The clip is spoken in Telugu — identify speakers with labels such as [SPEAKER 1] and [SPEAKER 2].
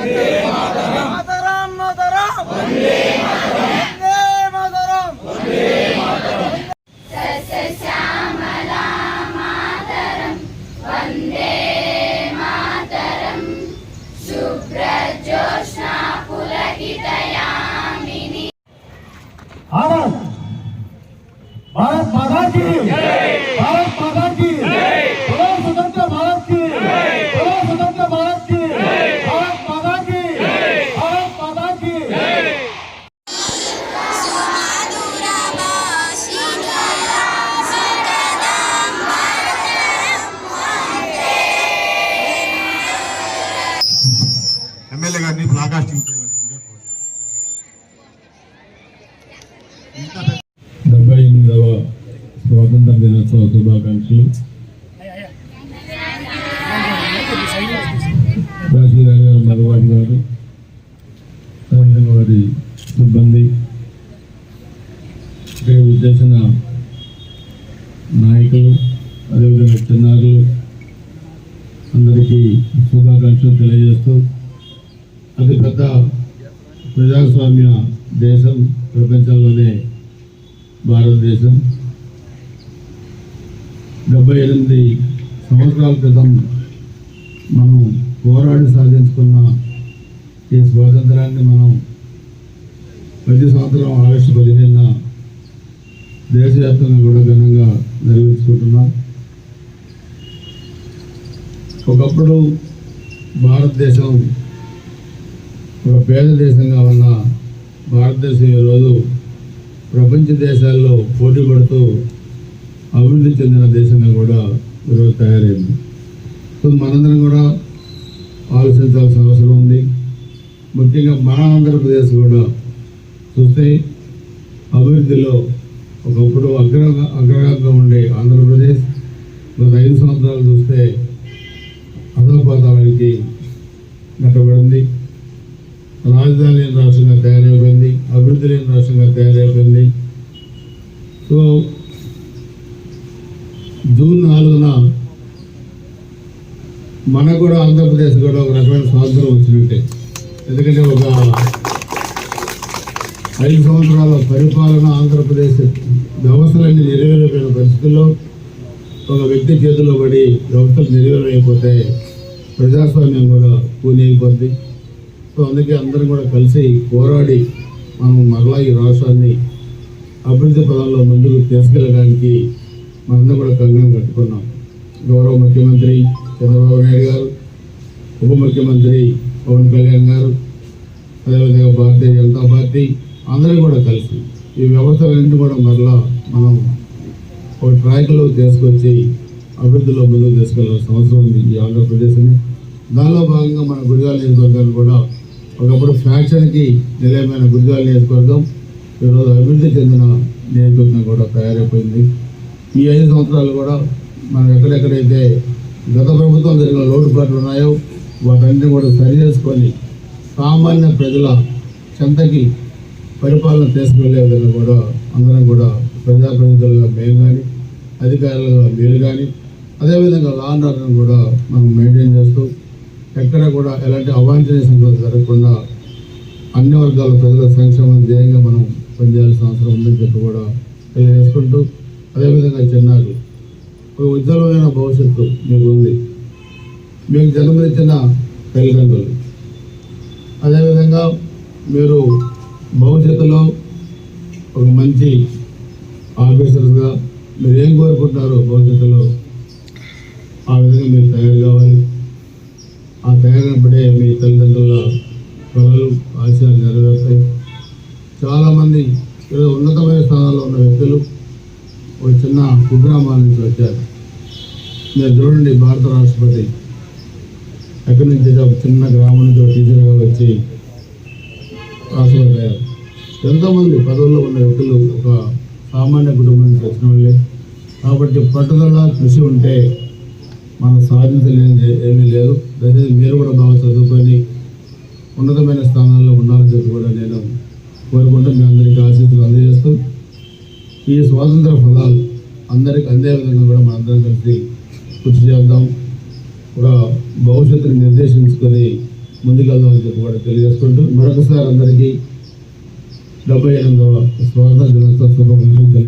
[SPEAKER 1] मातरम मातरम वंदे मातरम वंदे मातरम
[SPEAKER 2] वंदे मातरम वंदे मातरम शुभ्रजोष्णा पुलकितयामिनी भारत भारत माता
[SPEAKER 3] డెబ్బై ఎనిమిదవ స్వాతంత్ర దినోత్సవ శుభాకాంక్షలు. తహసీల్దార్ గారు మధుబాబు గారు వారి సిబ్బంది ఇక్కడ విచ్చేసిన నాయకులు అదేవిధంగా చిన్నారులు అందరికీ శుభాకాంక్షలు తెలియజేస్తూ అతిపెద్ద ప్రజాస్వామ్య దేశం ప్రపంచంలోనే భారతదేశం. డెబ్బై ఎనిమిది సంవత్సరాల క్రితం మనం పోరాడి సాధించుకున్న ఈ స్వాతంత్రాన్ని మనం ప్రతి సంవత్సరం ఆగస్టు పదిహేనున దేశవ్యాప్తంగా కూడా ఘనంగా నిర్వహించుకుంటున్నాం. ఒకప్పుడు భారతదేశం ఒక పేద దేశంగా ఉన్న భారతదేశం ఈరోజు ప్రపంచ దేశాల్లో పోటీ పడుతూ అభివృద్ధి చెందిన దేశంగా కూడా ఈరోజు తయారైంది. సో మనందరం కూడా ఆలోచించాల్సిన అవసరం ఉంది. ముఖ్యంగా మన ఆంధ్రప్రదేశ్ కూడా చూస్తే అభివృద్ధిలో ఒకప్పుడు అగ్ర అగ్రగంగా ఉండే ఆంధ్రప్రదేశ్ గత ఐదు సంవత్సరాలు చూస్తే అధోపాతానికి నెట్టబడింది. రాజధాని లేని రాష్ట్రంగా తయారైపోయింది అభివృద్ధి లేని రాష్ట్రంగా తయారైపోయింది. సో జూన్ నాలుగున మనకు కూడా ఆంధ్రప్రదేశ్ కూడా ఒక రకమైన స్వాతంత్రం వచ్చినట్టే. ఎందుకంటే ఒక ఐదు సంవత్సరాల పరిపాలన ఆంధ్రప్రదేశ్ వ్యవస్థలన్నీ నెరవేరైపోయిన పరిస్థితుల్లో ఒక వ్యక్తి చేతిలో పడి వ్యవస్థలు నెరవేరైపోతే ప్రజాస్వామ్యం కూడా కూలిపోద్ది. సో అందుకే అందరం కూడా కలిసి పోరాడి మనం మరలా ఈ రాష్ట్రాన్ని అభివృద్ధి పదంలో ముందుకు తీసుకెళ్ళడానికి మనందరం కూడా కంగణం కట్టుకున్నాం. గౌరవ ముఖ్యమంత్రి చంద్రబాబు నాయుడు గారు ఉప ముఖ్యమంత్రి పవన్ కళ్యాణ్ గారు అదేవిధంగా భారతీయ జనతా పార్టీ అందరూ కూడా కలిసి ఈ వ్యవస్థలన్నింటి కూడా మరలా మనం ఒక ట్రాక్లో తీసుకొచ్చి అభివృద్ధిలో ముందుకు తీసుకెళ్ళాల్సిన అవసరం ఉంది ఈ ఆంధ్రప్రదేశ్ని. దానిలో భాగంగా మన గురిజాల నియోజకవర్గాన్ని కూడా ఒకప్పుడు ఫ్యాక్షన్కి నిలయమైన గురిజాల నియోజకవర్గం ఈరోజు అభివృద్ధి చెందిన నియోజకవర్గం కూడా తయారైపోయింది. ఈ ఐదు సంవత్సరాలు కూడా మనం ఎక్కడెక్కడైతే గత ప్రభుత్వం జరిగిన లోటుపాట్లు ఉన్నాయో వాటన్నిటిని కూడా సరి చేసుకొని సామాన్య ప్రజల చెంతకి పరిపాలన తీసుకువెళ్ళే విధంగా కూడా అందరం కూడా ప్రజాప్రతినిధులుగా మేము కానీ అధికారులుగా మేలు కానీ అదేవిధంగా లా అండ్ ఆర్డర్ని కూడా మనం మెయింటైన్ చేస్తూ ఎక్కడ కూడా ఎలాంటి అవాంఛనీయ సంఘటనలు జరగకుండా అన్ని వర్గాల ప్రజల సంక్షేమం ధ్యేయంగా మనం పనిచేయాల్సిన అవసరం ఉందని చెప్పి కూడా తెలియజేసుకుంటూ అదేవిధంగా చిన్నారు ఒక ఉజ్వలమైన భవిష్యత్తు మీకు ఉంది. మీకు జన్మనిచ్చిన తల్లిదండ్రులు. అదేవిధంగా మీరు భవిష్యత్తులో ఒక మంచి ఆఫీసర్గా మీరు ఏం కోరుకుంటున్నారో భవిష్యత్తులో ఆ విధంగా మీరు తయారు కావాలి. ఆ తయారైనప్పుడే మీ తల్లిదండ్రుల కళలు ఆశయాలు నెరవేరుతాయి చాలామంది ఈరోజు ఉన్నతమైన స్థానాల్లో ఉన్న వ్యక్తులు ఒక చిన్న కుగ్రామాల నుంచి వచ్చారు. మీరు చూడండి భారత రాష్ట్రపతి ఎక్కడి నుంచి ఒక చిన్న గ్రామం నుంచి ఒక టీచర్గా వచ్చి రాష్ట్రపతి అయ్యారు. ఎంతోమంది పదవుల్లో ఉన్న వ్యక్తులు ఒక సామాన్య కుటుంబం నుంచి వచ్చిన వాళ్ళే. కాబట్టి పట్టుదల కృషి ఉంటే మనం సాధించలేనిది ఏమీ లేదు దయచేసి మీరు కూడా బాగా చదువుకొని ఉన్నతమైన స్థానాల్లో ఉండాలని చెప్పి కూడా నేను కోరుకుంటూ మీ అందరికీ ఆశీస్సులు అందజేస్తూ ఈ స్వాతంత్ర ఫలాలు అందరికి అందే విధంగా కూడా మనందరం కలిసి కృషి చేద్దాం. కూడా భవిష్యత్తుని నిర్దేశించుకొని ముందుకెళ్దామని చెప్పి కూడా తెలియజేసుకుంటూ మరొకసారి అందరికీ డెబ్బై ఎనిమిదవ స్వాతంత్ర దినోత్సవ శుభాకాంక్షలు